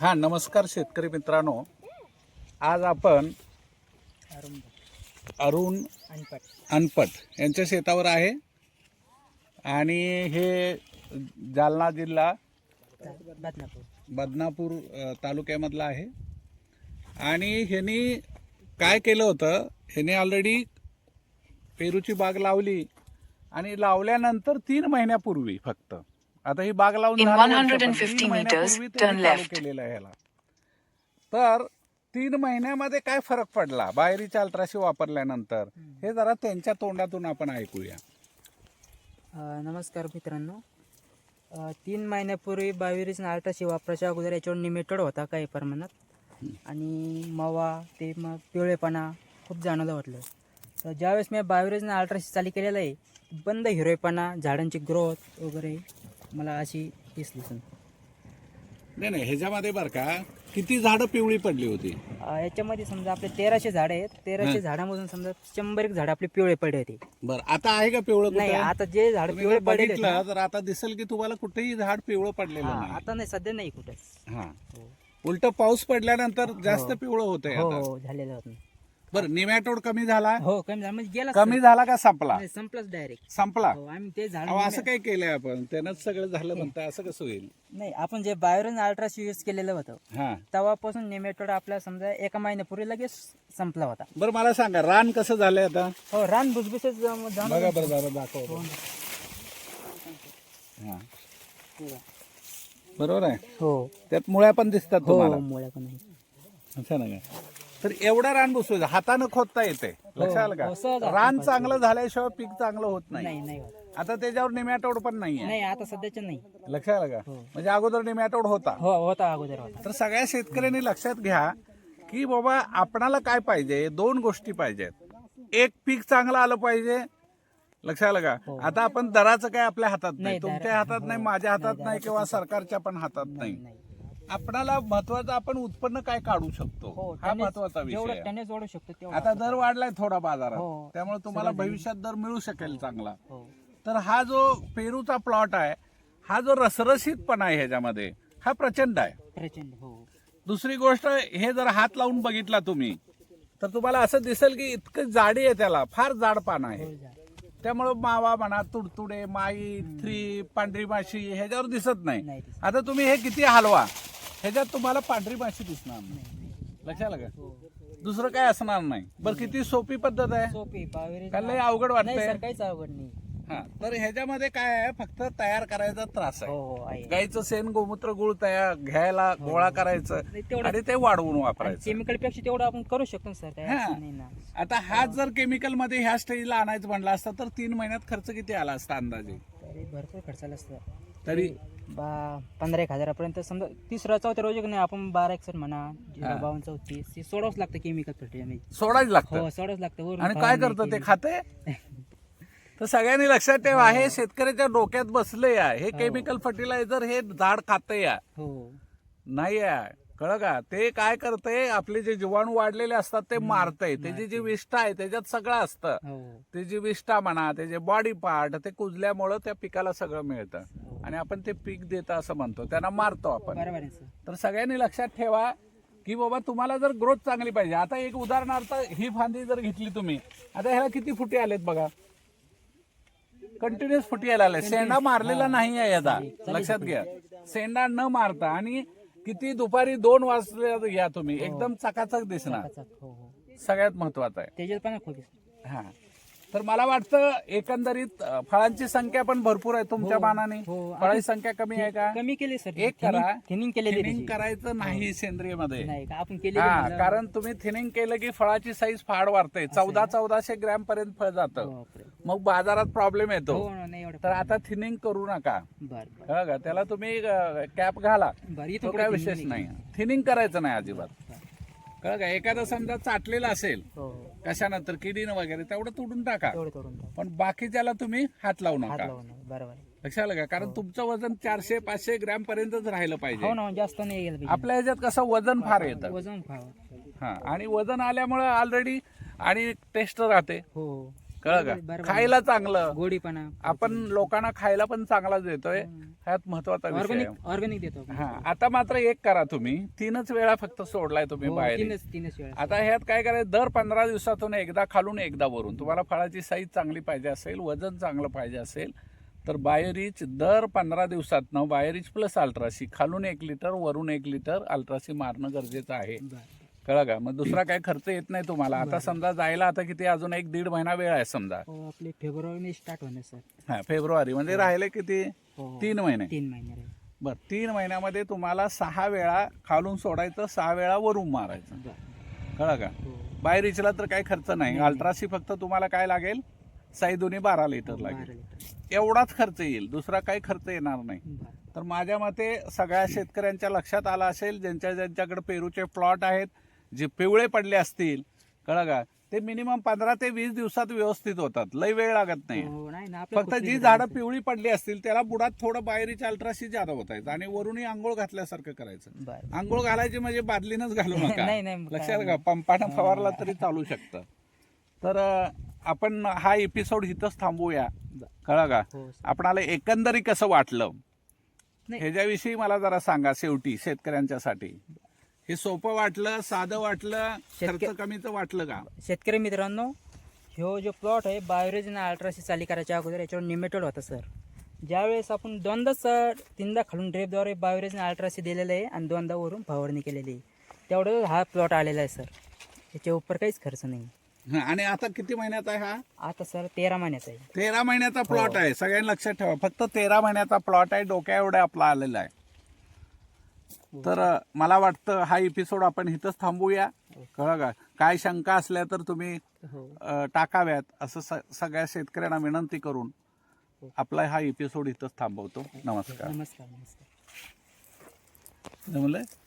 हां नमस्कार शेतकरी मित्रांनो. आज आपण अरुण अनपट यांच्या शेतावर आहे. आणि हे जालना जिल्हा बदनापूर बदनापूर तालुक्यामधला आहे. आणि ह्यांनी काय केलं होतं? ह्याने ऑलरेडी पेरूची बाग लावली. आणि लावल्यानंतर तीन महिन्यापूर्वी फक्त. आता ही बाग लावून In झालं वर्ष, पण. 150 तीन meters, महिन्यापूर्वी turn त्यांनी चालू left. केलेलं आहे ह्याला. तर तीन महिन्यामध्ये काय फरक पडला? बाहेरीच्या अल्ट्राशी वापरल्यानंतर. हे जरा त्यांच्या तोंडातून आपण ऐकूया. नमस्कार मित्रांनो. तीन महिन्यापूर्वी बावीरीस नाल्टाशी वापराच्या अगोदर याच्यावर निमेटोड होता काही प्रमाणात. आणि मवा ते मग पिवळेपणा खूप जाणवलं वाटलं. तर ज्यावेळेस मी बावीरीज अल्ट्राशी चालू केलेलं आहे बंद हिरवेपणा झाडांची ग्रोथ वगैरे मला अशी दिसली सं नाही नाही ह्याच्यामध्ये बरं का किती झाडं पिवळी पडली होती? अ, याच्यामध्ये समजा आपले तेराशे झाडं आहेत. तेराशे झाडामधून समजा शंभर एक झाडं आपले पिवळे पडले होते. बरं आता आहे का पिवळं नाही कुठं? आता जे झाड तुम्ही पिवळे जर पडलेले आहेत बघितलं तर आता दिसेल की तुम्हाला कुठेही झाड पिवळं पडलेलं नाही. आता नाही सध्या नाही कुठंच. हा. हो. उलट पाऊस पडल्यानंतर जास्त पिवळं होतंय हो आता. हो झालेलं होतं. बरं निमॅटोड कमी झाला? हो कमी झालं. म्हणजे गेला कमी झाला का संपला? संपलंच डायरेक्ट संपला? हो आम्ही ते झाड अहो असं काय केलंय आपण? त्यानंच सगळं झालं म्हणता असं कसं होईल? नाही आपण जे बायोरन अल्ट्रास यूज केलेलं होतं हा. तेव्हापासून नेमेटोड आपल्या समजा एका महिन्यापूर्वी लगेच संपला होता. बरं मला सांगा रान कसं झालंय आता? हो रान भुसभुसच जाम- जाम- बघा बरं जरा दाखव. हा. बरोबर आहे? हो. त्यात मुळ्या पण दिसतात हो मुळ्या पण असं ना का? तर एवढा रान बसवायचं. हातानं खोदता येते. लक्षात आलं हो, का रान चांगलं झाल्याशिवाय पीक चांगलं होत नाही. नाही नाही होत. आता त्याच्यावर निमॅटोड पण नाहीये. नाही आता सध्याच्या नाही. लक्षात आलं का? म्हणजे अगोदर निमॅटोड होता. हो होता अगोदर होता. तर सगळ्या शेतकऱ्यांनी लक्षात घ्या की बाबा आपणाला काय पाहिजे? दोन गोष्टी पाहिजेत. एक पीक चांगलं आलं पाहिजे. लक्षात आलं का? आता आपण दराचं काय आपल्या हातात नाही. नाही, तुमच्या दरा- हातात नाही माझ्या हातात नाही किंवा सरकारच्या पण हातात नाही. नाही. आपणाला महत्वाचं आपण उत्पन्न काय काढू शकतो? हो हा महत्त्वाचा विषय जेवढं आहे. त्याने जोडू शकतो तेवढं आता दर वाढलाय थोडा बाजारात. हो. त्यामुळे तुम्हाला भविष्यात दर मिळू शकेल चांगला. हो. तर हा जो पेरूचा प्लॉट आहे हा जो रसरशीतपणा आहे ह्याच्यामध्ये हा प्रचंड आहे. प्रचंड हो. दुसरी गोष्ट हे जर हात लावून बघितला तुम्ही तर तुम्हाला असं दिसेल की इतकं जाडी आहे त्याला फार जाड पान आहे. जा. त्यामुळं मावा म्हणा तुडतुडे माई थ्री पांढरी माशी ह्याच्यावर दिसत नाही. नाही दिसत. आता तुम्ही हे किती हलवा? ह्याच्यात तुम्हाला पांढरी माशी दिसणार नाही. लक्षात आलं का? हो दुसरं काय असणार नाही. बरं किती सोपी पद्धत आहे? सोपी लय अवघड नाही वाटतंय सर काहीच अवघड नाही. हा तर ह्याच्यामध्ये काय आहे? फक्त तयार करायचा त्रास आहे. हो हो आहे. गाईचं शेण गोमूत्र गुळ तयार घ्यायला गोळा करायचं तेवढं- आणि ते वाढवून वापरायचं. केमिकलपेक्षा तेवढं आपण करू शकतो ना सर काय हा. असं नाही ना. आता हाच जर केमिकलमध्ये ह्या स्टेजला आणायचं म्हणलं असतं तर तीन महिन्यात खर्च किती आला असता अंदाजे? भरपूर खर्चाला असतं. तरी बा पंधरा एक हजारापर्यंत समजा तिसरा चौथ्या रोजी नाही आपण बारा एक सर म्हणा जिरा बावन्न चौतीस ते सोडावंच लागतं केमिकल फर्टिलायझर सोडायच लागतं. हो सोडावंच लागतं. वरून आणि काय करतं ते. खाते? तर सगळ्यांनी लक्षात ठेवा हे शेतकऱ्याच्या डोक्यात बसले आहे हे केमिकल फर्टिलायझर हे झाड खाते या. हो. नाही आहे कळ का? ते काय करते आपले जे जीवाणू वाढलेले असतात ते मारतंय. त्याची जी विष्ठा आहे त्याच्यात सगळं असतं. हो. ते जी विष्ठा म्हणा त्याचे बॉडी पार्ट ते कुजल्यामुळं त्या पिकाला सगळं मिळतं. आणि आपण ते पीक देतं असं म्हणतो. त्यांना मारतो आपण. तर सगळ्यांनी लक्षात ठेवा की बाबा तुम्हाला जर ग्रोथ चांगली पाहिजे. आता एक उदाहरणार्थ ही फांदी जर घेतली तुम्ही आता ह्याला किती फुटी आलेत बघा? कंटिन्युअस फुटी यायला आले सेंडा मारलेला नाही आहे याचा लक्षात घ्या. सेंडा न मारता आणि किती दुपारी दोन वाजले घ्या तुम्ही. एकदम चकाचक दिसणार. हो हो. सगळ्यात महत्वाचं आहे. त्याच्यात पण खूप हा. तर मला वाटतं एकंदरीत फळांची संख्या पण भरपूर आहे तुमच्या मानाने हो. फळांची संख्या कमी आहे का? कमी केली सर. एक करा. Thinning thinning. करायचं नाही सेंद्रियमध्ये हा कारण तुम्ही थिनिंग केलं की फळाची साईज फाड वाढते. चौदा चौदाशे ग्रॅम पर्यंत फळ जातं. मग बाजारात प्रॉब्लेम येतो. हो नाही एवढं तर आता थिनिंग करू नका. बर बर. कळलं का? त्याला तुम्ही कॅप घाला. बरं तो इथं काय विशेष नाही थिनिंग करायचं नाही अजिबात. कळलं का? एखादा समजा चाटलेला असेल हो. हो कशानं तर किडीनं वगैरे तेवढं तुडून टाका. तेवढं तोडून टाक. पण बाकीच्याला तुम्ही हात लावू हात नका. लावून बरोबर आहे. लक्षात आलं का? कारण तुमचं वजन चारशे पाचशे ग्रॅम पर्यंतच राहिलं पाहिजे. हो ना जास्त नाही गेलं पाहिजे. आपल्या ह्याच्यात कसं वजन फार येतं. वजन खावं हा आणि वजन आल्यामुळे ऑलरेडी आणि टेस्ट राहते. हो. बरोबर- का? बरोबर. खायला चांगलं. गोडीपणा आपण लोकांना खायला पण चांगलाच देतोय. ह्यात महत्त्वाचा विषय आहे. ऑर्गॅनिक ऑर्गॅनिक देतो आपण. हा आता मात्र एक करा तुम्ही. तीनच वेळा फक्त सोडलाय तुम्ही हो, बाहेर. तीनच तीनच वेळा. आता ह्यात काय करायचं? दर पंधरा दिवसातून एकदा खालून एकदा वरून. तुम्हाला फळाची साईज चांगली पाहिजे असेल वजन चांगलं पाहिजे असेल तर बायोरिच दर पंधरा दिवसातनं बायोरिच प्लस अल्ट्रासी खालून एक लिटर वरून एक लिटर अल्ट्रासी मारणं गरजेचं आहे. बरं. कळलं का? मग दुसरा काही खर्च येत नाही तुम्हाला. आता समजा जायला आता किती अजून एक दीड महिना वेळ आहे समजा. हो आपले फेब्रुवारी स्टार्ट होणार सर हा फेब्रुवारी. म्हणजे राहिले किती? हो तीन महिने. तीन महिने राहील. बर तीन महिन्यामध्ये तुम्हाला सहा वेळा खालून सोडायचं सहा वेळा वरून मारायचं. बरं. कळलं का? हो. बाहेर इचला तर काही खर्च नाही. अल्ट्रासी फक्त तुम्हाला काय लागेल? साई दोन्ही बारा लिटर बारा लागेल. लिटर. एवढाच खर्च येईल. दुसरा काही खर्च येणार नाही. बरं. तर माझ्या मते सगळ्या शेतकऱ्यांच्या लक्षात आलं असेल ज्यांच्या ज्यांच्याकडे पेरूचे प्लॉट आहेत जे पिवळे पडले असतील कळलं का? ते मिनिमम पंधरा ते वीस दिवसात व्यवस्थित होतात. लय वेळ लागत नाही. हो, फक्त जी झाडं पिवळी पडली असतील त्याला बुडात थोडं बाहेरीचे अल्ट्रासी जादा होतायचं आणि वरूनही आंघोळ घातल्यासारखं करायचं. आंघोळ घालायची म्हणजे बादलीनच घालू नका. लक्षात का पंपानं फवारला तरी चालू शकतं. तर आपण हा एपिसोड इथंच थांबवूया कळलं का? हो. आपणाला एकंदरी कसं वाटलं. ह्याच्याविषयी मला जरा सांगा शेवटी शेतकऱ्यांच्यासाठी. हे सोपं वाटलं साधं वाटलं शेतक- कमीचं वाटलं का? शेतकरी मित्रांनो ह्यो जो प्लॉट आहे बायोरेज आणि अल्ट्रासी चाली करायच्या अगोदर याच्यावर निमेटेड होता सर ज्यावेळेस आपण दोनदाच अं, तीनदा खालून ड्रेपद्वारे बायोरेज आणि अल्ट्रासी दिलेलं आहे आणि दोनदा वरून फवारणी केलेली आहे. तेवढं हा प्लॉट आलेला आहे सर याच्या उपर काहीच खर्च नाही. हं, आणि आता किती महिन्याचा आहे हा? आता सर तेरा महिन्याचा आहे. तेरा महिन्याचा प्लॉट आहे. सगळ्यांनी लक्षात ठेवा. फक्त तेरा महिन्याचा प्लॉट आहे. डोक्या एवढा आपला आलेला आहे. तर मला वाटतं हा एपिसोड आपण इथंच थांबूया. कळलं का? काय शंका असल्या तर तुम्ही हो. अं, टाकाव्यात असं स- सगळ्या शेतकऱ्यांना विनंती करून आपला हा एपिसोड इथंच थांबवतो. नमस्कार. नमस्कार नमस्कार.